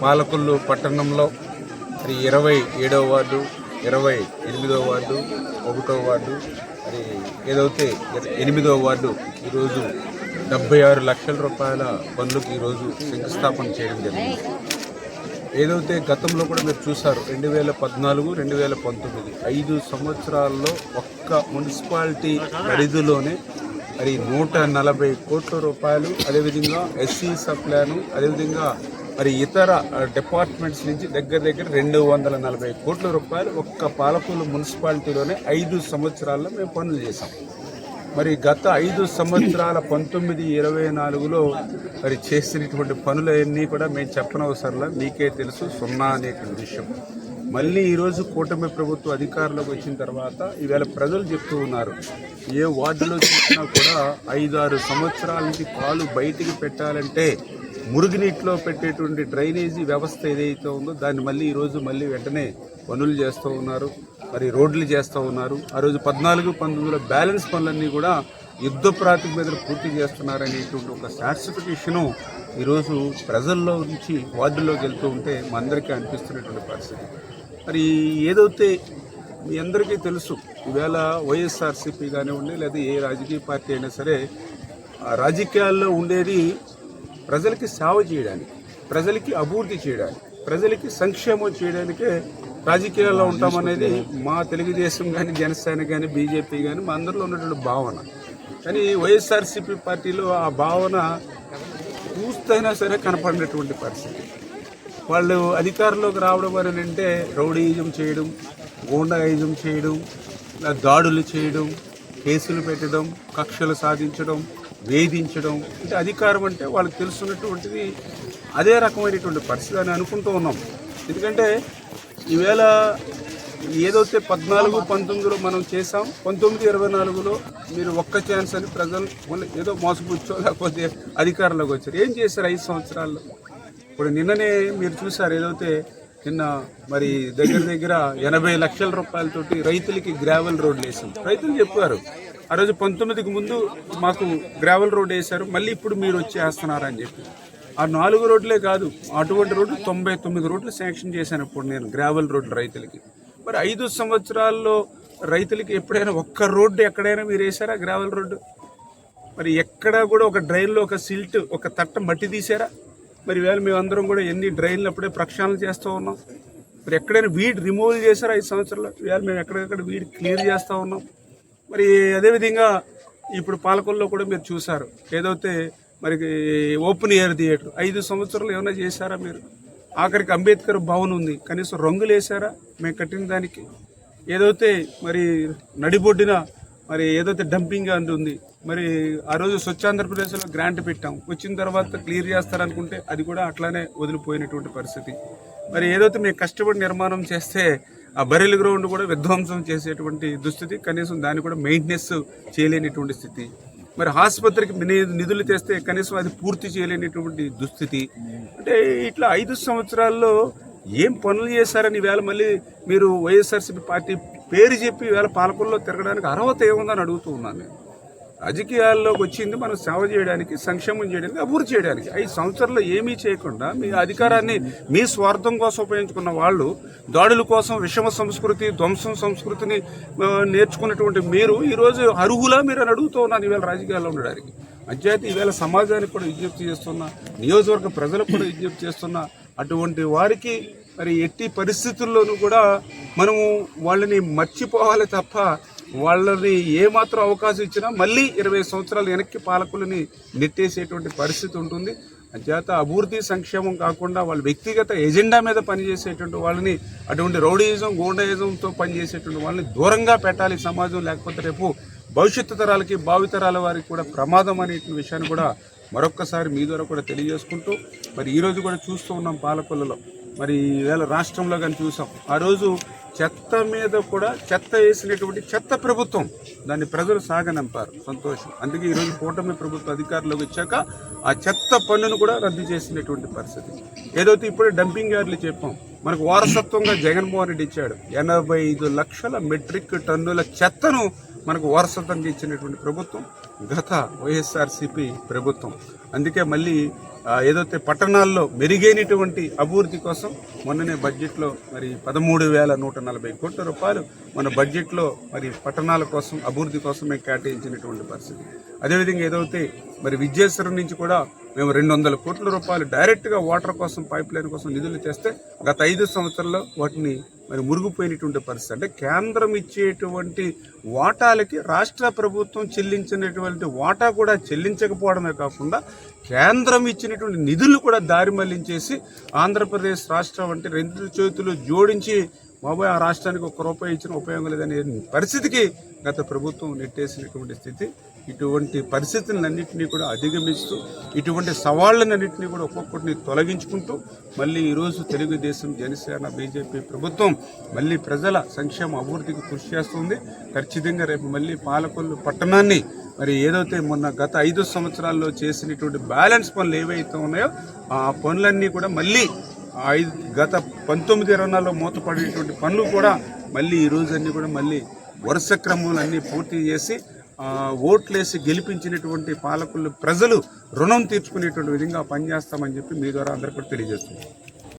పాలకొల్లు పట్టణంలో మరి ఇరవై ఏడవ వార్డు ఇరవై ఎనిమిదవ వార్డు ఒకటో వార్డు మరి ఏదైతే ఎనిమిదవ వార్డు ఈరోజు డెబ్బై ఆరు లక్షల రూపాయల పనులకు ఈరోజు శంకుస్థాపన చేయడం జరిగింది. ఏదైతే గతంలో కూడా మీరు చూసారు రెండు వేల పద్నాలుగు రెండు వేల పంతొమ్మిది ఐదు సంవత్సరాల్లో ఒక్క మున్సిపాలిటీ పరిధిలోనే మరి నూట నలభై కోట్ల రూపాయలు అదేవిధంగా ఎస్సీ సప్లాను అదేవిధంగా మరి ఇతర డిపార్ట్మెంట్స్ నుంచి దగ్గర దగ్గర రెండు వందల నలభై కోట్ల రూపాయలు ఒక్క పాలకూరు మున్సిపాలిటీలోనే ఐదు సంవత్సరాల్లో మేము పనులు చేశాం. మరి గత ఐదు సంవత్సరాల పంతొమ్మిది ఇరవై నాలుగులో మరి చేసినటువంటి పనులన్నీ కూడా మేము చెప్పనవసరంలా మీకే తెలుసు సున్నా అనేటువంటి విషయం. మళ్ళీ ఈరోజు కూటమి ప్రభుత్వం అధికారంలోకి వచ్చిన తర్వాత ఈవేళ ప్రజలు చెప్తూ ఉన్నారు ఏ వార్డులో చూసినా కూడా ఐదు ఆరు సంవత్సరాల నుంచి కాలు బయటికి పెట్టాలంటే మురుగునీటిలో పెట్టేటువంటి డ్రైనేజీ వ్యవస్థ ఏదైతే ఉందో దాన్ని మళ్ళీ ఈరోజు మళ్ళీ వెంటనే పనులు చేస్తూ ఉన్నారు. మరి రోడ్లు చేస్తూ ఉన్నారు. ఆ రోజు పద్నాలుగు పంతొమ్మిదిలో బ్యాలెన్స్ పనులన్నీ కూడా యుద్ధ ప్రాతిపదికన పూర్తి చేస్తున్నారనేటువంటి ఒక సాటిస్ఫికేషను ఈరోజు ప్రజల్లో నుంచి వార్డుల్లోకి వెళ్తూ ఉంటే మా అందరికీ అనిపిస్తున్నటువంటి పరిస్థితి. మరి ఏదైతే మీ అందరికీ తెలుసు ఈవేళ వైఎస్ఆర్సీపీ కానివ్వండి లేదా ఏ రాజకీయ పార్టీ అయినా సరే ఆ రాజకీయాల్లో ఉండేది ప్రజలకి సేవ చేయడానికి ప్రజలకి అభివృద్ధి చేయడానికి ప్రజలకి సంక్షేమం చేయడానికే రాజకీయాల్లో ఉంటామనేది మా తెలుగుదేశం కానీ జనసేన కానీ బీజేపీ కానీ మా అందరిలో ఉన్నటువంటి భావన. కానీ వైఎస్ఆర్సీపీ పార్టీలో ఆ భావన పూర్తయినా సరే కనపడినటువంటి పరిస్థితి. వాళ్ళు అధికారంలోకి రావడం అని అంటే రౌడీయిజం చేయడం గూండాయిజం చేయడం దాడులు చేయడం కేసులు పెట్టడం కక్షలు సాధించడం వేధించడం. అంటే అధికారం అంటే వాళ్ళకి తెలుసున్నటువంటిది అదే రకమైనటువంటి పరిస్థితి అని అనుకుంటూ ఉన్నాం. ఎందుకంటే ఈవేళ ఏదైతే పద్నాలుగు పంతొమ్మిదిలో మనం చేసాం పంతొమ్మిది ఇరవై నాలుగులో మీరు ఒక్క ఛాన్స్ అని ప్రజలు ఏదో మోసపుచ్చో లేకపోతే అధికారంలోకి వచ్చారు. ఏం చేశారు ఐదు సంవత్సరాల్లో? ఇప్పుడు నిన్ననే మీరు చూసారు ఏదైతే నిన్న మరి దగ్గర దగ్గర ఎనభై లక్షల రూపాయలతోటి రైతులకి గ్రావెల్ రోడ్లు వేసాం రైతులు చెప్పారు ఆ రోజు పంతొమ్మిదికి ముందు మాకు గ్రావెల్ రోడ్ వేశారు మళ్ళీ ఇప్పుడు మీరు వచ్చి వేస్తున్నారని చెప్పి. ఆ నాలుగు రోడ్లే కాదు అటువంటి రోడ్లు తొంభై తొమ్మిది రోడ్లు శాంక్షన్ చేశాను ఇప్పుడు నేను గ్రావెల్ రోడ్లు రైతులకి. మరి ఐదు సంవత్సరాల్లో రైతులకి ఎప్పుడైనా ఒక్క రోడ్డు ఎక్కడైనా మీరు వేసారా గ్రావెల్ రోడ్డు మరి ఎక్కడా కూడా ఒక డ్రైన్లో ఒక సిల్ట్ ఒక తట్ట మట్టి తీసారా మరి వేళ మేమందరం కూడా ఎన్ని డ్రైన్లు అప్పుడే ప్రక్షాళన చేస్తూ ఉన్నాం. మరి ఎక్కడైనా వీడ్ రిమూవల్ చేశారా ఐదు సంవత్సరాలు? వేళ మేము ఎక్కడెక్కడ వీడ్ క్లియర్ చేస్తూ ఉన్నాం. మరి అదేవిధంగా ఇప్పుడు పాలకొల్లో కూడా మీరు చూసారు ఏదైతే మరి ఓపెన్ ఎయిర్ థియేటర్ ఐదు సంవత్సరాలు ఏమైనా చేశారా మీరు? ఆఖరికి అంబేద్కర్ భవన్ ఉంది. కనీసం రంగులు వేసారా మేము కట్టిన దానికి? ఏదైతే మరి నడిబొడ్డిన మరి ఏదైతే డంపింగ్ అంది ఉంది మరి ఆ రోజు స్వచ్ఛ ఆంధ్రప్రదేశ్లో గ్రాంట్ పెట్టాం. వచ్చిన తర్వాత క్లియర్ చేస్తారనుకుంటే అది కూడా అట్లానే వదిలిపోయినటువంటి పరిస్థితి. మరి ఏదైతే మేము కష్టపడి నిర్మాణం చేస్తే ఆ బరిల్ గ్రౌండ్ కూడా విధ్వంసం చేసేటువంటి దుస్థితి కనీసం దాన్ని కూడా మెయింటెనెన్స్ చేయలేనిటువంటి స్థితి. మరి ఆసుపత్రికి నిధులు తెస్తే కనీసం అది పూర్తి చేయలేనిటువంటి దుస్థితి. అంటే ఇట్లా ఐదు సంవత్సరాల్లో ఏం పనులు చేశారని వేళ మళ్ళీ మీరు వైఎస్ఆర్సీపీ పార్టీ పేరు చెప్పి వేళ పాలకుల్లో తిరగడానికి అర్హత ఏముందని అడుగుతూ ఉన్నాను నేను. రాజకీయాల్లోకి వచ్చింది మనం సేవ చేయడానికి సంక్షేమం చేయడానికి అభివృద్ధి చేయడానికి. ఐదు సంవత్సరాల్లో ఏమీ చేయకుండా మీ అధికారాన్ని మీ స్వార్థం కోసం ఉపయోగించుకున్న వాళ్ళు దాడుల కోసం విషమ సంస్కృతి ధ్వంసం సంస్కృతిని నేర్చుకున్నటువంటి మీరు ఈరోజు అర్హులా మీరు అని అడుగుతూ ఉన్నాను ఈవేళ రాజకీయాల్లో ఉండడానికి. అంచేత ఈవేళ సమాజానికి కూడా విజ్ఞప్తి చేస్తున్నా నియోజకవర్గ ప్రజలకు కూడా విజ్ఞప్తి చేస్తున్నా అటువంటి వారికి మరి ఎట్టి పరిస్థితుల్లోనూ కూడా మనము వాళ్ళని మర్చిపోవాలి తప్ప వాళ్ళని ఏమాత్రం అవకాశం ఇచ్చినా మళ్ళీ ఇరవై సంవత్సరాలు వెనక్కి పాలకులని నెట్టేసేటువంటి పరిస్థితి ఉంటుంది. అంచేత అభివృద్ధి సంక్షేమం కాకుండా వాళ్ళ వ్యక్తిగత ఎజెండా మీద పనిచేసేటువంటి వాళ్ళని అటువంటి రౌడీయిజం గూండాయిజంతో పనిచేసేటువంటి వాళ్ళని దూరంగా పెట్టాలి సమాజం లేకపోతే రేపు భవిష్యత్తు తరాలకి భావితరాల వారికి కూడా ప్రమాదం అనేటువంటి విషయాన్ని కూడా మరొక్కసారి మీ ద్వారా కూడా తెలియజేసుకుంటూ మరి ఈరోజు కూడా చూస్తూ ఉన్నాం పాలకొల్లలో. మరి ఈవేళ రాష్ట్రంలో కానీ చూసాం. ఆ రోజు చెత్త మీద కూడా చెత్త వేసినటువంటి చెత్త ప్రభుత్వం దాన్ని ప్రజలు సాగనంపారు. సంతోషం. అందుకే ఈరోజు కూటమి ప్రభుత్వం అధికారంలోకి వచ్చాక ఆ చెత్త పన్నును కూడా రద్దు చేసినటువంటి పరిస్థితి. ఏదైతే ఇప్పుడే డంపింగ్ యార్డ్లు చెప్పాం మనకు వారసత్వంగా జగన్మోహన్ రెడ్డి ఇచ్చాడు. ఎనభై ఐదు లక్షల మెట్రిక్ టన్నుల చెత్తను మనకు వారసత్వంగా ఇచ్చినటువంటి ప్రభుత్వం గత వైఎస్ఆర్సిపి ప్రభుత్వం. అందుకే మళ్ళీ ఏదైతే పట్టణాల్లో మెరుగైనటువంటి అభివృద్ధి కోసం మొన్ననే బడ్జెట్లో మరి పదమూడు వేల నూట నలభై కోట్ల రూపాయలు మన బడ్జెట్లో మరి పట్టణాల కోసం అభివృద్ధి కోసం మేము కేటాయించినటువంటి పరిస్థితి. అదేవిధంగా ఏదైతే మరి విద్యేశ్వరం నుంచి కూడా మేము రెండు వందల కోట్ల రూపాయలు డైరెక్ట్గా వాటర్ కోసం పైప్ లైన్ కోసం నిధులు చేస్తే గత ఐదు సంవత్సరాల్లో వాటిని మరి మురుగుపోయినటువంటి పరిస్థితి. అంటే కేంద్రం ఇచ్చేటువంటి వాటాలకి రాష్ట్ర ప్రభుత్వం చెల్లించినటువంటి వాటా కూడా చెల్లించకపోవడమే కాకుండా కేంద్రం ఇచ్చినటువంటి నిధులు కూడా దారి మళ్ళించేసి ఆంధ్రప్రదేశ్ రాష్ట్రం అంటే రెండు చేతులు జోడించి మాబోయ్ ఆ రాష్ట్రానికి ఒక్క రూపాయి ఇచ్చిన ఉపయోగం లేదనే పరిస్థితికి గత ప్రభుత్వం నెట్టేసినటువంటి స్థితి ఇటువంటి పరిస్థితులన్నింటినీ కూడా అధిగమిస్తూ ఇటువంటి సవాళ్ళనన్నింటినీ కూడా ఒక్కొక్కటిని తొలగించుకుంటూ మళ్ళీ ఈరోజు తెలుగుదేశం జనసేన బీజేపీ ప్రభుత్వం మళ్ళీ ప్రజల సంక్షేమ అభివృద్ధికి కృషి చేస్తుంది. ఖచ్చితంగా రేపు మళ్ళీ పాలకొల్లు పట్టణాన్ని మరి ఏదైతే మొన్న గత ఐదు సంవత్సరాల్లో చేసినటువంటి బ్యాలెన్స్ పనులు ఏవైతే ఉన్నాయో ఆ పనులన్నీ కూడా మళ్ళీ ఐదు గత పంతొమ్మిది ఇరవై నాలుగులో మూతపడేటువంటి పనులు కూడా మళ్ళీ ఈ రోజు అన్నీ కూడా మళ్ళీ వరుస క్రమంలో అన్నీ పూర్తి చేసి ఓట్లేసి గెలిపించినటువంటి పాలకులు ప్రజలు రుణం తీర్చుకునేటువంటి విధంగా పనిచేస్తామని చెప్పి మీ ద్వారా అందరికీ తెలియజేస్తున్నారు